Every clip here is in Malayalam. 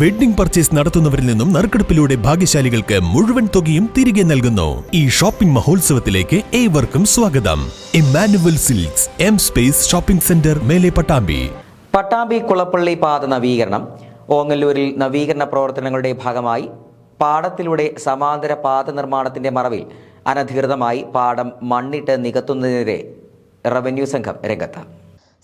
വെഡ്ഡിംഗ് പർച്ചേസ് നടത്തുന്നവരിൽ നിന്നും നറുക്കെടുപ്പിലൂടെ ഭാഗ്യശാലികൾക്ക് മുഴുവൻ തുകയും തിരികെ നൽകുന്നു. ഈ ഷോപ്പിംഗ് മഹോത്സവത്തിലേക്ക് ഏവർക്കും സ്വാഗതം. Emmanuel Silks M space shopping centre Mele Pattambi. Pattambi Kulappally പാത നവീകരണം. ഓങ്ങല്ലൂരിൽ നവീകരണ പ്രവർത്തനങ്ങളുടെ ഭാഗമായി പാടത്തിലൂടെ സമാന്തര പാത നിർമ്മാണത്തിന്റെ മറവിൽ അനധികൃതമായി പാടം മണ്ണിട്ട് നികത്തുന്നതിനെതിരെ റവന്യൂ സംഘം രംഗത്ത്.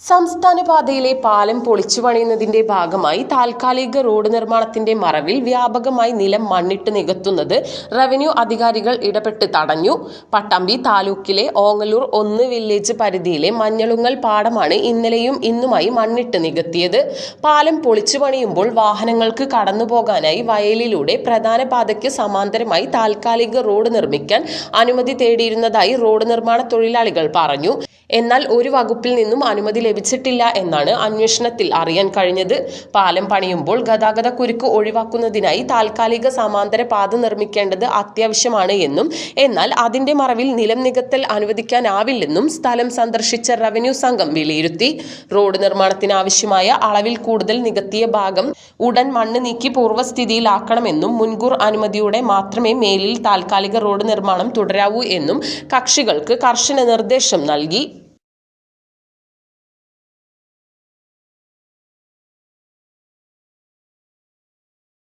സംസ്ഥാന പാതയിലെ പാലം പൊളിച്ചു പണിയുന്നതിന്റെ ഭാഗമായി താൽക്കാലിക റോഡ് നിർമ്മാണത്തിന്റെ മറവിൽ വ്യാപകമായി നിലം മണ്ണിട്ട് നികത്തുന്നത് റവന്യൂ അധികാരികൾ ഇടപെട്ട് തടഞ്ഞു. പട്ടാമ്പി താലൂക്കിലെ ഓങ്ങല്ലൂർ ഒന്ന് വില്ലേജ് പരിധിയിലെ മഞ്ഞളുങ്ങൽ പാടമാണ് ഇന്നലെയും ഇന്നുമായി മണ്ണിട്ട് നികത്തിയത്. പാലം പൊളിച്ചു പണിയുമ്പോൾ വാഹനങ്ങൾക്ക് കടന്നുപോകാനായി വയലിലൂടെ പ്രധാന പാതയ്ക്ക് സമാന്തരമായി താൽക്കാലിക റോഡ് നിർമ്മിക്കാൻ അനുമതി തേടിയിരുന്നതായി റോഡ് നിർമ്മാണ തൊഴിലാളികൾ പറഞ്ഞു. എന്നാൽ ഒരു വകുപ്പിൽ നിന്നും അനുമതി ലഭിച്ചിട്ടില്ല എന്നാണ് അന്വേഷണത്തിൽ അറിയാൻ കഴിഞ്ഞത്. പാലം പണിയുമ്പോൾ ഗതാഗത കുരുക്ക് ഒഴിവാക്കുന്നതിനായി താൽക്കാലിക സമാന്തര പാത നിർമ്മിക്കേണ്ടത് അത്യാവശ്യമാണ് എന്നും എന്നാൽ അതിന്റെ മറവിൽ നിലം നികത്തൽ അനുവദിക്കാനാവില്ലെന്നും സ്ഥലം സന്ദർശിച്ച റവന്യൂ സംഘം വിലയിരുത്തി. റോഡ് നിർമ്മാണത്തിന് ആവശ്യമായ അളവിൽ കൂടുതൽ നികത്തിയ ഭാഗം ഉടൻ മണ്ണ് നീക്കി പൂർവസ്ഥിതിയിലാക്കണമെന്നും മുൻകൂർ അനുമതിയോടെ മാത്രമേ മേലിൽ താൽക്കാലിക റോഡ് നിർമ്മാണം തുടരാവൂ എന്നും കക്ഷികൾക്ക് കർശന നിർദ്ദേശം നൽകി.